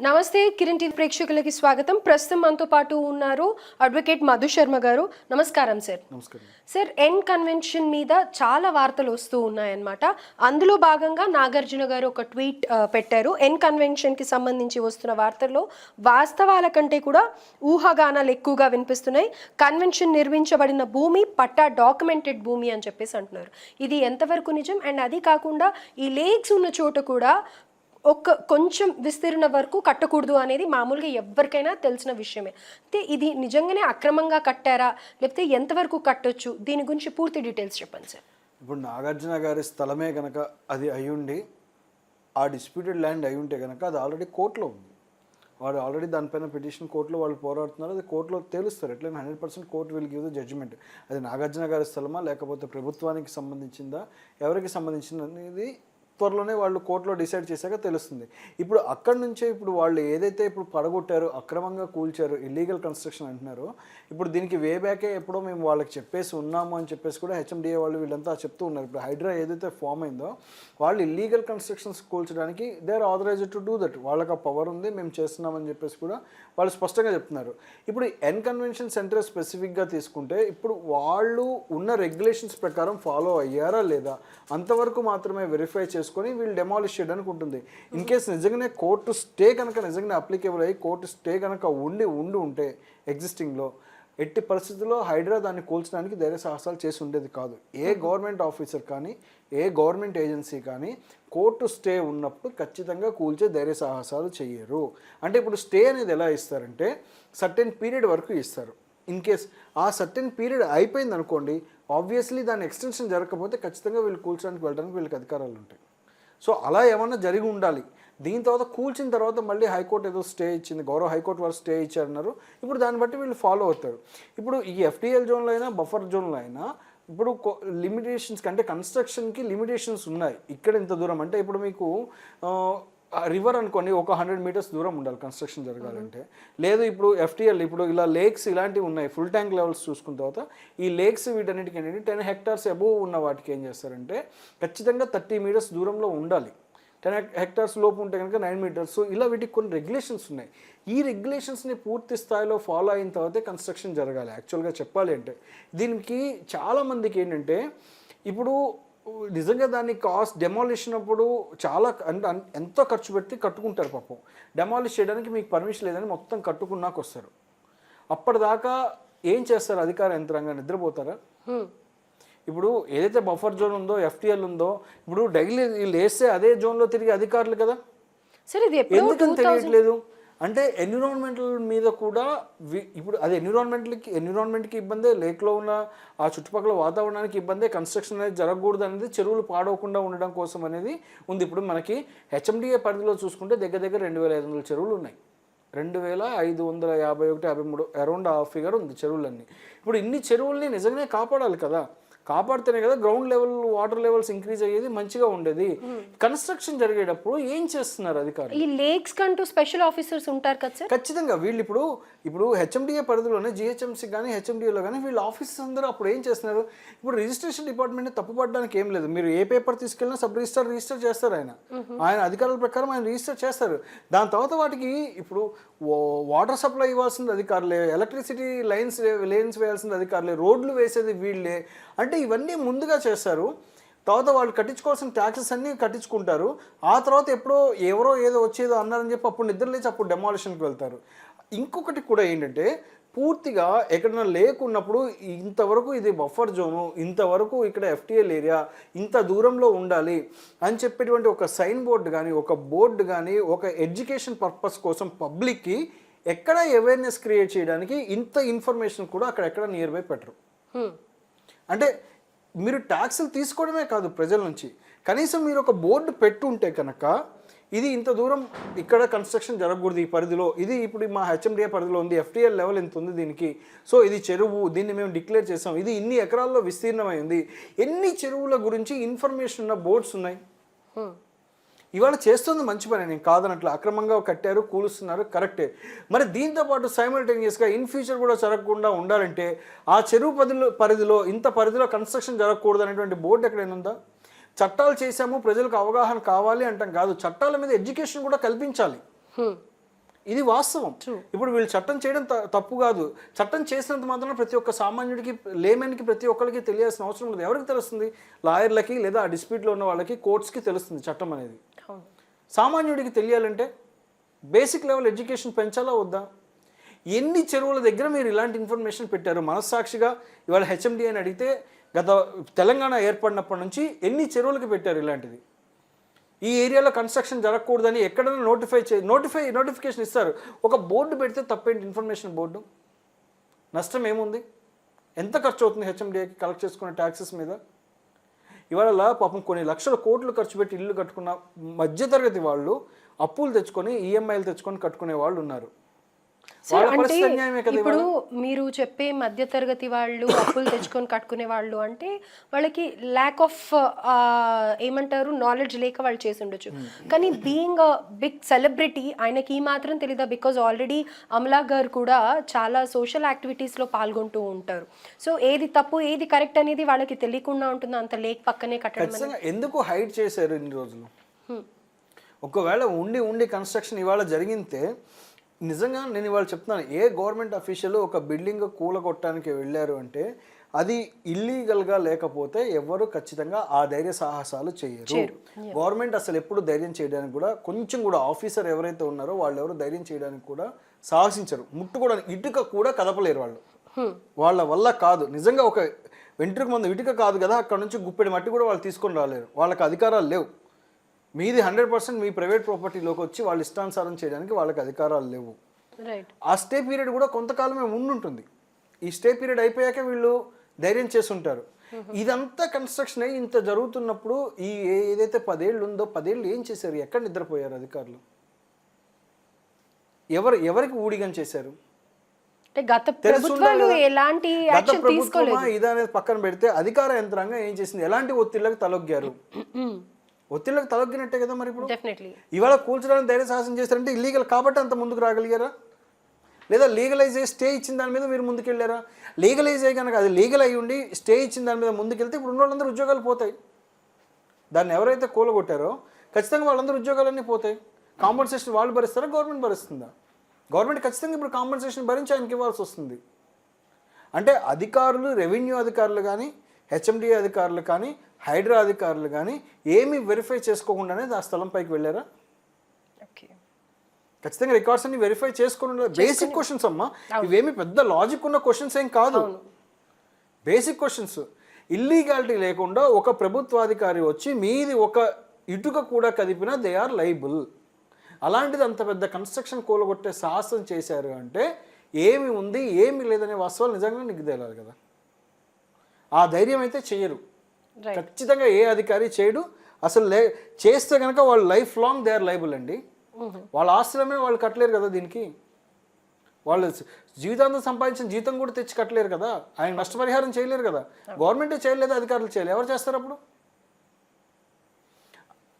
నమస్తే కిరణ్ టీవీ ప్రేక్షకులకి స్వాగతం. ప్రస్తుతం మనతో పాటు ఉన్నారు అడ్వకేట్ మధు శర్మ గారు. నమస్కారం సార్. నమస్కారం. సార్ ఎన్ కన్వెన్షన్ మీద చాలా వార్తలు వస్తూ ఉన్నాయన్నమాట. అందులో భాగంగా నాగార్జున గారు ఒక ట్వీట్ పెట్టారు. ఎన్ కన్వెన్షన్కి సంబంధించి వస్తున్న వార్తల్లో వాస్తవాల కంటే కూడా ఊహాగానాలు ఎక్కువగా వినిపిస్తున్నాయి. కన్వెన్షన్ నిర్మించబడిన భూమి పట్టా డాక్యుమెంటెడ్ భూమి అని చెప్పేసి అంటున్నారు. ఇది ఎంతవరకు నిజం? అండ్ అది కాకుండా ఈ లేక్స్ ఉన్న చోట కూడా ఒక్క కొంచెం విస్తీర్ణ వరకు కట్టకూడదు అనేది మామూలుగా ఎవరికైనా తెలిసిన విషయమే. అయితే ఇది నిజంగానే అక్రమంగా కట్టారా? లేకపోతే ఎంతవరకు కట్టొచ్చు? దీని గురించి పూర్తి డీటెయిల్స్ చెప్పండి సార్. ఇప్పుడు నాగార్జున గారి స్థలమే కనుక అది అయ్యుండి ఆ డిస్ప్యూటెడ్ ల్యాండ్ అయి ఉంటే కనుక అది ఆల్రెడీ కోర్టులో ఉంది. వాడు ఆల్రెడీ దానిపైన పిటిషన్ కోర్టులో వాళ్ళు పోరాడుతున్నారు. అది కోర్టులో తేలుస్తారు. ఎట్లయినా hundred percent court will give the judgement అది నాగార్జున గారి స్థలమా? లేకపోతే ప్రభుత్వానికి సంబంధించిందా? ఎవరికి సంబంధించింది అనేది త్వరలోనే వాళ్ళు కోర్టులో డిసైడ్ చేశాక తెలుస్తుంది. ఇప్పుడు అక్కడి నుంచే ఇప్పుడు వాళ్ళు ఏదైతే ఇప్పుడు పడగొట్టారో అక్రమంగా కూల్చారు ఇల్లీగల్ కన్స్ట్రక్షన్ అంటున్నారో ఇప్పుడు దీనికి వే బ్యాకే ఎప్పుడో మేము వాళ్ళకి చెప్పేసి ఉన్నాము అని చెప్పేసి కూడా హెచ్ఎండిఏ వాళ్ళు వీళ్ళంతా చెప్తూ ఉన్నారు. ఇప్పుడు హైడ్రా ఏదైతే ఫామ్ అయిందో వాళ్ళు illegal constructions కూల్చడానికి they are authorized to do that వాళ్ళకి ఆ పవర్ ఉంది మేము చేస్తున్నామని చెప్పేసి కూడా వాళ్ళు స్పష్టంగా చెప్తున్నారు. ఇప్పుడు ఎన్ కన్వెన్షన్ సెంటర్ స్పెసిఫిక్గా తీసుకుంటే ఇప్పుడు వాళ్ళు ఉన్న రెగ్యులేషన్స్ ప్రకారం ఫాలో అయ్యారా లేదా? అంతవరకు మాత్రమే వెరిఫై చేసుకొని వీళ్ళు డెమాలిష్ చేయడానికి ఉంటుంది. ఇన్ కేస్ నిజంగానే కోర్టు స్టే కనుక నిజంగానే అప్లికేబుల్ అయ్యి కోర్టు స్టే కనుక ఉండి ఉండి ఉంటే ఎగ్జిస్టింగ్లో ఎట్టి పరిస్థితుల్లో హైడ్రా దాన్ని కూల్చడానికి ధైర్య సాహసాలు చేసి ఉండేది కాదు. ఏ గవర్నమెంట్ ఆఫీసర్ కానీ ఏ గవర్నమెంట్ ఏజెన్సీ కానీ కోర్టు స్టే ఉన్నప్పుడు ఖచ్చితంగా కూల్చే ధైర్య సాహసాలు చేయరు. అంటే ఇప్పుడు స్టే అనేది ఎలా ఇస్తారంటే సర్టెన్ పీరియడ్ వరకు ఇస్తారు. ఇన్ కేస్ ఆ సర్టెన్ పీరియడ్ అయిపోయింది అనుకోండి ఆబ్వియస్లీ దాని ఎక్స్టెన్షన్ జరగకపోతే ఖచ్చితంగా వీళ్ళు కూల్చడానికి వెళ్ళడానికి వీళ్ళకి అధికారాలు ఉంటాయి. సో అలా ఏమన్నా జరిగి ఉండాలి. దీని తర్వాత కూల్చిన తర్వాత మళ్ళీ హైకోర్టు ఏదో స్టే ఇచ్చింది గౌరవ హైకోర్టు వారు స్టే ఇచ్చారన్నారు. ఇప్పుడు దాన్ని బట్టి వీళ్ళు ఫాలో అవుతారు. ఇప్పుడు ఈ ఎఫ్టీఎల్ జోన్లో అయినా బఫర్ జోన్లో అయినా ఇప్పుడు లిమిటేషన్స్ కంటే కన్స్ట్రక్షన్కి లిమిటేషన్స్ ఉన్నాయి. ఇక్కడ ఇంత దూరం అంటే ఇప్పుడు మీకు రివర్ అనుకోండి ఒక హండ్రెడ్ మీటర్స్ దూరం ఉండాలి కన్స్ట్రక్షన్ జరగాలంటే. లేదు ఇప్పుడు ఎఫ్టీఎల్ ఇప్పుడు ఇలా లేక్స్ ఇలాంటివి ఉన్నాయి ఫుల్ ట్యాంక్ లెవెల్స్ చూసుకున్న తర్వాత ఈ లేక్స్ వీటన్నిటికి ఏంటంటే టెన్ హెక్టార్స్ అబోవ్ ఉన్న వాటికి ఏం చేస్తారంటే ఖచ్చితంగా థర్టీ మీటర్స్ దూరంలో ఉండాలి. టెన్ హెక్టార్స్ లోపు ఉంటే కనుక నైన్ మీటర్స్ సో ఇలా వీటికి కొన్ని రెగ్యులేషన్స్ ఉన్నాయి. ఈ రెగ్యులేషన్స్ని పూర్తి స్థాయిలో ఫాలో అయిన తర్వాతే కన్స్ట్రక్షన్ జరగాలి. యాక్చువల్గా చెప్పాలి అంటే. దీనికి చాలామందికి ఏంటంటే ఇప్పుడు నిజంగా దాన్ని కాస్ట్ డెమాలిషన్ అప్పుడు చాలా ఎంతో ఖర్చు పెట్టి కట్టుకుంటారు పాపం. డెమాలిష్ చేయడానికి మీకు పర్మిషన్ లేదని మొత్తం కట్టుకున్నాక వస్తారు. అప్పటిదాకా ఏం చేస్తారు అధికార యంత్రాంగం? నిద్రపోతారా. ఇప్పుడు ఏదైతే బఫర్ జోన్ ఉందో ఎఫ్టీఎల్ ఉందో ఇప్పుడు డైలీ వేస్తే అదే జోన్లో తిరిగే అధికారులు కదా? సార్ ఎందుకని తెలియట్లేదు? అంటే ఎన్విరాన్మెంటల్ మీద కూడా ఇప్పుడు అది ఎన్విరాన్మెంట్కి ఎన్విరాన్మెంట్కి ఇబ్బందే. లేక్లో ఉన్న ఆ చుట్టుపక్కల వాతావరణానికి ఇబ్బందే. కన్స్ట్రక్షన్ అనేది జరగకూడదు అనేది చెరువులు పాడవకుండా ఉండడం కోసం అనేది ఉంది. ఇప్పుడు మనకి హెచ్ఎండిఏ పరిధిలో చూసుకుంటే దగ్గర దగ్గర రెండు వేల ఐదు వందల చెరువులు ఉన్నాయి రెండు వేల ఐదు వందల యాభై ఒకటి యాభై మూడు అరౌండ్ ఆ ఫిగర్ ఉంది చెరువులన్నీ. ఇప్పుడు ఇన్ని చెరువుల్ని నిజంగానే కాపాడాలి కదా. కాపాడితేనే కదా ground level water levels increase అయ్యేది మంచిగా ఉండేది. కన్స్ట్రక్షన్ జరిగేటప్పుడు ఏం చేస్తున్నారు అధికారులు? ఈ లేక్స్ కంటూ స్పెషల్ ఆఫీసర్స్ ఉంటారు కదా సార్? ఖచ్చితంగా వీళ్ళు ఇప్పుడు ఇప్పుడు హెచ్ఎండిఏ పరిధిలోనే జిహెచ్ఎంసీ కానీ హెచ్ఎండిఏలో కానీ వీళ్ళ ఆఫీసర్స్ అందరూ అప్పుడు ఏం చేస్తున్నారు? ఇప్పుడు రిజిస్ట్రేషన్ డిపార్ట్మెంట్ తప్పుపడడానికి ఏం లేదు. మీరు ఏ పేపర్ తీసుకెళ్ళినా సబ్ రిజిస్టర్ రిజిస్టర్ చేస్తారు ఆయన. ఆయన అధికారుల ప్రకారం ఆయన రిజిస్టర్ చేస్తారు. దాని తర్వాత వాటికి ఇప్పుడు వాటర్ సప్లై ఇవ్వాల్సింది అధికారులే ఎలక్ట్రిసిటీ లైన్స్ లైన్స్ వేయాల్సింది అధికారులే రోడ్లు వేసేది వీళ్ళే. అంటే ఇవన్నీ ముందుగా చేస్తారు. తర్వాత వాళ్ళు కట్టించుకోవాల్సిన ట్యాక్సెస్ అన్నీ కట్టించుకుంటారు. ఆ తర్వాత ఎప్పుడో ఎవరో ఏదో వచ్చేదో అన్నారని చెప్పి అప్పుడు నిద్ర లేచి అప్పుడు డెమాలిషన్కి వెళ్తారు. ఇంకొకటి కూడా ఏంటంటే పూర్తిగా ఎక్కడైనా లేకున్నప్పుడు ఇంతవరకు ఇది బఫర్ జోను ఇంతవరకు ఇక్కడ ఎఫ్టీఎల్ ఏరియా ఇంత దూరంలో ఉండాలి అని చెప్పేటువంటి ఒక సైన్ బోర్డు కానీ ఒక బోర్డు కానీ ఒక ఎడ్యుకేషన్ పర్పస్ కోసం పబ్లిక్కి ఎక్కడ అవేర్నెస్ క్రియేట్ చేయడానికి ఇంత ఇన్ఫర్మేషన్ కూడా అక్కడ ఎక్కడ నియర్ బై పెట్టరు hmm. అంటే మీరు ట్యాక్సులు తీసుకోవడమే కాదు ప్రజల నుంచి. కనీసం మీరు ఒక బోర్డు పెట్టుంటే కనుక ఇది ఇంత దూరం ఇక్కడ కన్స్ట్రక్షన్ జరగకూడదు ఈ పరిధిలో ఇది ఇప్పుడు మా హెచ్ఎండిఏ పరిధిలో ఉంది ఎఫ్టీఎల్ లెవెల్ ఎంత ఉంది దీనికి. సో ఇది చెరువు దీన్ని మేము డిక్లేర్ చేసాం. ఇది ఇన్ని ఎకరాల్లో విస్తీర్ణమై ఉంది. ఎన్ని చెరువుల గురించి ఇన్ఫర్మేషన్ ఉన్న బోర్డ్స్ ఉన్నాయి? Hmm. ఇవాళ చేస్తుంది మంచి పని నేను కాదనట్లు. అక్రమంగా కట్టారు కూలుస్తున్నారు కరెక్టే. మరి దీంతో పాటు సైమల్టేనియస్గా ఇన్ ఫ్యూచర్ కూడా జరగకుండా ఉండాలంటే ఆ చెరువు పరిధిలో పరిధిలో ఇంత పరిధిలో కన్స్ట్రక్షన్ జరగకూడదు అనేటువంటి బోర్డు ఎక్కడైనా ఉందా? చట్టాలు చేశాము ప్రజలకు అవగాహన కావాలి అంటాం కాదు. చట్టాల మీద ఎడ్యుకేషన్ కూడా కల్పించాలి. ఇది వాస్తవం. ఇప్పుడు వీళ్ళు చట్టం చేయడం తప్పు కాదు. చట్టం చేసినంత మాత్రం ప్రతి ఒక్క సామాన్యుడికి లేమెన్కి ప్రతి ఒక్కరికి తెలియాల్సిన అవసరం లేదు. ఎవరికి తెలుస్తుంది? లాయర్లకి లేదా ఆ డిస్ప్యూట్లో ఉన్న వాళ్ళకి కోర్ట్స్కి తెలుస్తుంది చట్టం అనేది. సామాన్యుడికి తెలియాలంటే బేసిక్ లెవెల్ ఎడ్యుకేషన్ పెంచాలా వద్దా? ఎన్ని చెరువుల దగ్గర మీరు ఇలాంటి ఇన్ఫర్మేషన్ పెట్టారు మనస్సాక్షిగా ఇవాళ హెచ్ఎండి అని అడిగితే గత తెలంగాణ ఏర్పడినప్పటి నుంచి ఎన్ని చెరువులకి పెట్టారు ఇలాంటిది? ఈ ఏరియాలో కన్స్ట్రక్షన్ జరగకూడదని ఎక్కడైనా నోటిఫై చే నోటిఫై నోటిఫికేషన్ ఇస్తారు. ఒక బోర్డు పెడితే తప్పేంటి ఇన్ఫర్మేషన్ బోర్డు నష్టం ఏముంది? ఎంత ఖర్చు అవుతుంది హెచ్ఎండిఏకి కలెక్ట్ చేసుకునే ట్యాక్సెస్ మీద? ఇవాళ పాపం కొన్ని లక్షల కోట్లు ఖర్చు పెట్టి ఇల్లు కట్టుకున్న మధ్యతరగతి వాళ్ళు అప్పులు తెచ్చుకొని ఈఎంఐలు తెచ్చుకొని కట్టుకునే వాళ్ళు ఉన్నారు. సార్ అంటే ఇప్పుడు మీరు చెప్పే మధ్యతరగతి వాళ్ళు అప్పులు తెచ్చుకొని కట్టుకునే వాళ్ళు అంటే వాళ్ళకి ల్యాక్ ఆఫ్ ఏమంటారు నాలెడ్జ్ లేక వాళ్ళు చేసి ఉండొచ్చు. కానీ బీయింగ్ బిగ్ సెలబ్రిటీ ఆయనకి ఈ మాత్రం తెలీదా? బికాజ్ ఆల్రెడీ అమలా గారు కూడా చాలా సోషల్ యాక్టివిటీస్లో పాల్గొంటూ ఉంటారు. సో ఏది తప్పు ఏది కరెక్ట్ అనేది వాళ్ళకి తెలియకుండా ఉంటుంది? అంత లేక్ పక్కనే కట్టడం ఎందుకు హైడ్ చేశారు ఇన్ని రోజులు. ఒకవేళ ఉండి ఉండి కన్స్ట్రక్షన్ ఇవాళ జరిగితే నిజంగా నేను ఇవాళ చెప్తున్నాను ఏ గవర్నమెంట్ అఫీషియల్ ఒక బిల్డింగ్ కూలగొట్టడానికి వెళ్ళారు అంటే అది ఇల్లీగల్గా లేకపోతే ఎవరు ఖచ్చితంగా ఆ ధైర్య సాహసాలు చేయరు. గవర్నమెంట్ అసలు ఎప్పుడు ధైర్యం చేయడానికి కూడా కొంచెం కూడా ఆఫీసర్ ఎవరైతే ఉన్నారో వాళ్ళు ఎవరు ధైర్యం చేయడానికి కూడా సాహసించరు. ముట్టుకోవడానికి ఇటుక కూడా కదపలేరు వాళ్ళు. Hmm. వాళ్ళ వల్ల కాదు. నిజంగా ఒక వెంట్రుక మంది ఇటుక కాదు కదా అక్కడ నుంచి గుప్పెడి మట్టి కూడా వాళ్ళు తీసుకొని రాలేరు. వాళ్ళకి అధికారాలు లేవు. మీది హండ్రెడ్ పర్సెంట్ మీ ప్రైవేట్ ప్రాపర్టీలోకి వచ్చి వాళ్ళు ఇష్టానుసారం చేయడానికి వాళ్ళకి అధికారాలు లేవు. ఆ స్టే పీరియడ్ కూడా కొంతకాలమే ఉండుంటుంది. ఈ స్టే పీరియడ్ అయిపోయాక వీళ్ళు ధైర్యం చేసి ఉంటారు ఇదంతా కన్స్ట్రక్షన్ అయ్యి ఇంత జరుగుతున్నప్పుడు ఈ ఏదైతే పదేళ్ళు ఉందో పదేళ్ళు ఏం చేశారు? ఎక్కడ నిద్రపోయారు అధికారులు? ఎవరు ఎవరికి ఊడిగం చేశారు? గత ప్రభుత్వాలు. ఎలాంటి యాక్షన్ తీసుకోలేదు. ఇది అనేది పక్కన పెడితే అధికార యంత్రాంగం ఏం చేసింది? ఎలాంటి ఒత్తిళ్ళకు తలొగ్గారు? ఒత్తిళ్ళకు తలొగ్గినట్టే కదా మరి ఇప్పుడు? డెఫినెట్లీ ఇవాళ కూల్చడానికి ధైర్య సాహసం చేస్తారంటే ఇల్లీగల్ కాబట్టి అంత ముందుకు రాగలిగారా? లేదా లీగలైజ్ అయ్యి స్టే ఇచ్చిన దాని మీద మీరు ముందుకెళ్ళారా? లీగలైజ్ అయ్యి కనుక అది లీగల్ అయ్యి ఉండి స్టే ఇచ్చిన దాని మీద ముందుకెళ్తే ఇప్పుడు ఉన్న వాళ్ళందరూ ఉద్యోగాలు పోతాయి. దాన్ని ఎవరైతే కూలగొట్టారో ఖచ్చితంగా వాళ్ళందరూ ఉద్యోగాలన్నీ పోతాయి. కాంపన్సేషన్ వాళ్ళు భరిస్తారా? గవర్నమెంట్ భరిస్తుందా? గవర్నమెంట్ ఖచ్చితంగా ఇప్పుడు కాంపన్సేషన్ భరించి ఆయనకి ఇవ్వాల్సి వస్తుంది. అంటే అధికారులు రెవెన్యూ అధికారులు కానీ హెచ్ఎండిఏ అధికారులు కానీ హైడ్రా అధికారులు కానీ ఏమీ వెరిఫై చేసుకోకుండానే ఆ స్థలంపైకి వెళ్ళారా? ఓకే. ఖచ్చితంగా రికార్డ్స్ అన్ని వెరిఫై చేసుకుని బేసిక్ క్వశ్చన్స్ అమ్మా ఇవేమి పెద్ద లాజిక్ ఉన్న క్వశ్చన్స్ ఏం కాదు. బేసిక్ క్వశ్చన్స్ ఇల్లీగాలిటీ లేకుండా ఒక ప్రభుత్వాధికారి వచ్చి మీది ఒక ఇటుక కూడా కదిపినా దే ఆర్ లైబుల్ అలాంటిది అంత పెద్ద కన్స్ట్రక్షన్ కూలగొట్టే సాహసం చేశారు అంటే ఏమి ఉంది ఏమి లేదనే వాస్తవాలు నిజంగా నీకు కదా. ఆ ధైర్యం అయితే చెయ్యరు రైట్ ఖచ్చితంగా ఏ అధికారి చేయడు. అసలు లే చేస్తే కనుక వాళ్ళు life long they are liable అండి. వాళ్ళ ఆస్తులమే వాళ్ళు కట్టలేరు కదా దీనికి. వాళ్ళు జీవితాంతం సంపాదించిన జీతం కూడా తెచ్చి కట్టలేరు కదా. ఆయన నష్టపరిహారం చేయలేరు కదా. గవర్నమెంటే చేయలేదు అధికారులు చేయలేదు ఎవరు చేస్తారు అప్పుడు?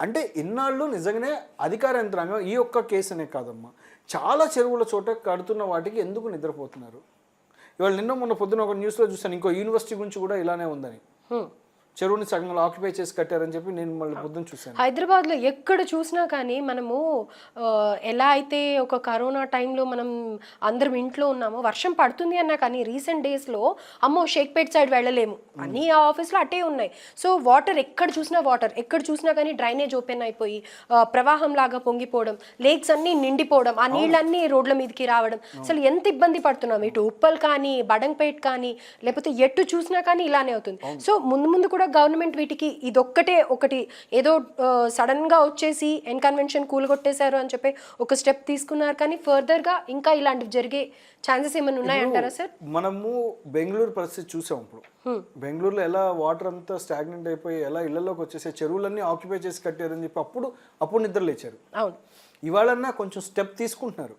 అంటే ఇన్నాళ్ళు నిజంగానే అధికార యంత్రాంగం ఈ ఒక్క కేసునే కాదమ్మా. చాలా చెరువుల చోట కడుతున్న వాటికి ఎందుకు నిద్రపోతున్నారు? ఇవాళ నిన్న మొన్న పొద్దున ఒక న్యూస్లో చూసాను ఇంకో యూనివర్సిటీ గురించి కూడా ఇలానే ఉందని. చెరువుని సగంలో ఆక్యుపై చేసి కట్టారని చెప్పి నేను మళ్ళీ పొద్దున చూశాను. హైదరాబాద్లో ఎక్కడ చూసినా కానీ మనము ఎలా అయితే ఒక కరోనా టైంలో మనం అందరం ఇంట్లో ఉన్నామో వర్షం పడుతుంది అన్నా కానీ రీసెంట్ డేస్లో అమ్మో షేక్పేట్ సైడ్ వెళ్ళలేము. అన్నీ ఆ ఆఫీస్లో అట్టే ఉన్నాయి. సో వాటర్ ఎక్కడ చూసినా వాటర్ ఎక్కడ చూసినా కానీ డ్రైనేజ్ ఓపెన్ అయిపోయి ప్రవాహం లాగా పొంగిపోవడం లేక్స్ అన్నీ నిండిపోవడం ఆ నీళ్ళన్నీ రోడ్ల మీదకి రావడం. అసలు ఎంత ఇబ్బంది పడుతున్నాం. ఇటు ఉప్పల్ కానీ బడంపేట్ కానీ లేకపోతే ఎటు చూసినా కానీ ఇలానే అవుతుంది. సో ముందు ముందు కూడా గవర్నమెంట్ వీటికి ఇదొక్కటే ఒకటి. ఏదో సడన్గా వచ్చేసి ఎన్ కన్వెన్షన్ కూలగొట్టేశారు అని చెప్పి ఒక స్టెప్ తీసుకున్నారు. కానీ ఫర్దర్గా ఇంకా ఇలాంటివి జరిగే ఛాన్సెస్ ఏమైనా ఉన్నాయంటారా సార్? మనము బెంగళూరు పరిస్థితి చూసాం ఇప్పుడు. బెంగళూరులో ఎలా వాటర్ అంతా స్టాగ్నెంట్ అయిపోయి ఎలా ఇళ్ళలోకి వచ్చేసే చెరువులన్నీ ఆక్యుపై చేసి కట్టారని చెప్పి అప్పుడు అప్పుడు నిద్ర లేచారు. అవును. ఇవాళన్నా కొంచెం స్టెప్ తీసుకుంటున్నారు.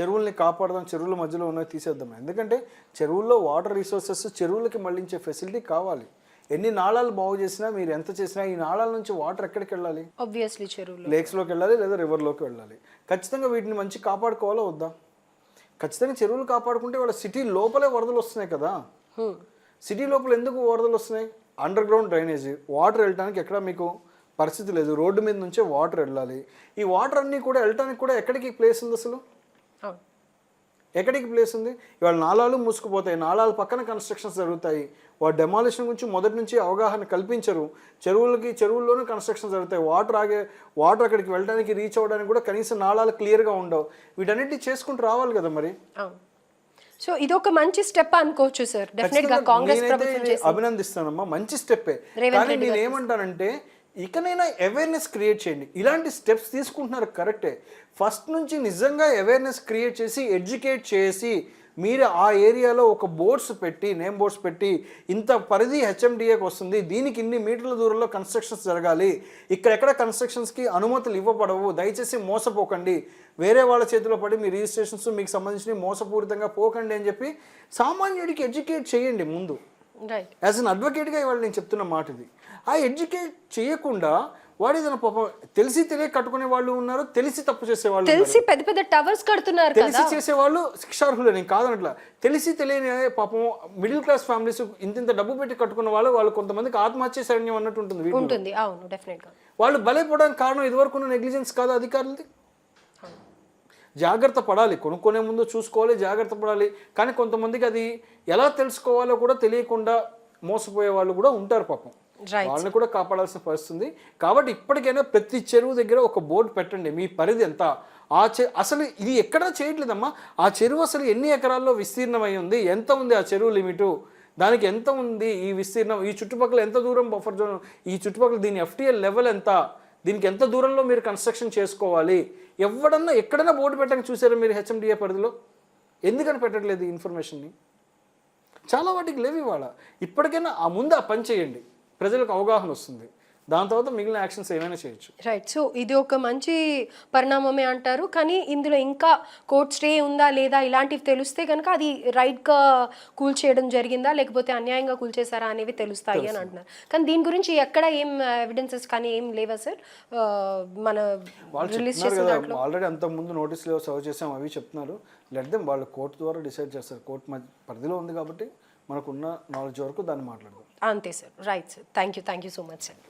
చెరువుల్ని కాపాడదాం చెరువుల మధ్యలో ఉన్నవి తీసేద్దాం. ఎందుకంటే చెరువుల్లో వాటర్ రిసోర్సెస్ చెరువులకి మళ్ళించే ఫెసిలిటీ కావాలి. ఎన్ని నాళాలు బాగు చేసినా మీరు ఎంత చేసినా ఈ నాళాల నుంచి వాటర్ ఎక్కడికి వెళ్ళాలి? ఆబ్వియస్లీ చెరువులు. లేక్స్లోకి వెళ్ళాలి లేదా రివర్లోకి వెళ్ళాలి. ఖచ్చితంగా వీటిని మంచి కాపాడుకోవాలా వద్దా? ఖచ్చితంగా చెరువులు కాపాడుకుంటే వాళ్ళ సిటీ లోపలే వరదలు వస్తున్నాయి కదా. Hmm. సిటీ లోపల ఎందుకు వరదలు వస్తున్నాయి? అండర్ గ్రౌండ్ డ్రైనేజీ వాటర్ వెళ్ళడానికి ఎక్కడ మీకు పరిస్థితి లేదు. రోడ్డు మీద నుంచే వాటర్ వెళ్ళాలి. ఈ వాటర్ అన్నీ కూడా వెళ్ళడానికి కూడా ఎక్కడికి ప్లేస్ ఉంది అసలు? ఎక్కడికి ప్లేస్ ఉంది? ఇవాళ నాలాలు మూసుకుపోతాయి. నాలాల పక్కన కన్స్ట్రక్షన్స్ జరుగుతాయి. వాడు డెమాలిషన్ గురించి మొదటి నుంచి అవగాహన కల్పించరు. చెరువులకి చెరువుల్లోనూ కన్స్ట్రక్షన్ జరుగుతాయి. వాటర్ ఆగే వాటర్ అక్కడికి వెళ్ళడానికి రీచ్ అవ్వడానికి కూడా కనీసం నాళాలు క్లియర్గా ఉండవు. వీటన్నిటి చేసుకుంటూ రావాలి కదా మరి? సో ఇది ఒక మంచి స్టెప్ అనుకోవచ్చు సార్ డెఫినెట్గా కాంగ్రెస్ ప్రభుత్వం అభినందిస్తానమ్మా. మంచి స్టెప్పే రేవంత్ కానీ నేను ఏమంటానంటే ఇకనైనా అవేర్నెస్ క్రియేట్ చేయండి. ఇలాంటి స్టెప్స్ తీసుకుంటున్నారు కరెక్టే ఫస్ట్ నుంచి నిజంగా అవేర్నెస్ క్రియేట్ చేసి ఎడ్యుకేట్ చేసి మీరు ఆ ఏరియాలో ఒక బోర్డ్స్ పెట్టి నేమ్ బోర్డ్స్ పెట్టి ఇంత పరిధి హెచ్ఎండిఏకి వస్తుంది దీనికి ఇన్ని మీటర్ల దూరంలో కన్స్ట్రక్షన్స్ జరగాలి. ఇక్కడెక్కడ కన్స్ట్రక్షన్స్కి అనుమతులు ఇవ్వబడవు దయచేసి మోసపోకండి. వేరే వాళ్ళ చేతిలో పడి మీ రిజిస్ట్రేషన్స్ మీకు సంబంధించినవి మోసపూరితంగా పోకండి అని చెప్పి సామాన్యుడికి ఎడ్యుకేట్ చేయండి ముందు. యాజ్ అన్ అడ్వకేట్గా ఇవాళ నేను చెప్తున్న మాట ఇది ఆ ఎడ్యుకేట్ చేయకుండా వాడు ఏదైనా పాపం తెలిసి తెలియక కట్టుకునే వాళ్ళు ఉన్నారు తెలిసి తప్పు చేసే వాళ్ళు ఉన్నారు. తెలిసి పెద్ద పెద్ద టవర్స్ కడుతున్నారు తెలిసి చేసేవాళ్ళు శిక్షార్హులే. నేను కాదనట్లా. తెలిసి తెలియని పాపం మిడిల్ క్లాస్ ఫ్యామిలీస్ ఇంత ఇంత డబ్బు పెట్టి కట్టుకున్న వాళ్ళు వాళ్ళు కొంతమందికి ఆత్మహత్య సైన్యం అన్నట్టు ఉంటుంది. ఉంటుంది. అవును డెఫినెట్గా వాళ్ళు బలైపోవడానికి కారణం ఇదివరకు ఉన్న నెగ్లిజెన్స్ కాదు అధికారులది. జాగ్రత్త పడాలి. కొనుక్కునే ముందు చూసుకోవాలి జాగ్రత్త పడాలి. కానీ కొంతమందికి అది ఎలా తెలుసుకోవాలో కూడా తెలియకుండా మోసపోయే వాళ్ళు కూడా ఉంటారు పాపం. వాళ్ళని కూడా కాపాడాల్సిన పరిస్థితి ఉంది. కాబట్టి ఇప్పటికైనా ప్రతి చెరువు దగ్గర ఒక బోర్డు పెట్టండి. మీ పరిధి ఎంత? ఆ చె అసలు ఇది ఎక్కడా చేయట్లేదమ్మా. ఆ చెరువు అసలు ఎన్ని ఎకరాల్లో విస్తీర్ణమై ఉంది? ఎంత ఉంది ఆ చెరువు లిమిటు? దానికి ఎంత ఉంది ఈ విస్తీర్ణం? ఈ చుట్టుపక్కల ఎంత దూరం బఫర్ జోన్ ఈ చుట్టుపక్కల దీని ఎఫ్టిఎల్ లెవెల్ ఎంత? దీనికి ఎంత దూరంలో మీరు కన్స్ట్రక్షన్ చేసుకోవాలి? ఎవడన్నా ఎక్కడైనా బోర్డు పెట్టక చూసారా మీరు హెచ్ఎండిఏ పరిధిలో? ఎందుకని పెట్టట్లేదు ఈ ఇన్ఫర్మేషన్ని చాలా వాటికి లేవు ఇవాళ. ఇప్పటికైనా ఆ ముందు ఆ పని చేయండి. ప్రజలకు అవగాహన వస్తుంది. దాని తర్వాత మిగిలిన యాక్షన్స్ ఏమైనా చేయొచ్చు. రైట్ సో ఇది ఒక మంచి పరిణామమే అంటారు. కానీ ఇందులో ఇంకా కోర్ట్ స్టే ఉందా లేదా ఇలాంటివి తెలిస్తే కనుక అది రైట్గా కూల్ చేయడం జరిగిందా? లేకపోతే అన్యాయంగా కూల్ చేశారా అనేవి తెలుస్తాయి అని అంటున్నారు. కానీ దీని గురించి ఎక్కడ ఏం ఎవిడెన్సెస్ కానీ ఏం లేవా సార్? మన రిలీజ్ చేసిన ఆల్రెడీ అంత ముందు నోటీసులు సర్వ్ చేసాం అవి చెప్తున్నారు. లెట్ దెమ్ వాళ్ళు కోర్టు ద్వారా డిసైడ్ చేస్తారు. కోర్టు పరిధిలో ఉంది కాబట్టి మనకున్న నాలెడ్జ్ వరకు దాన్ని మాట్లాడదాం. అంతే sir. Right sir thank you thank you so much sir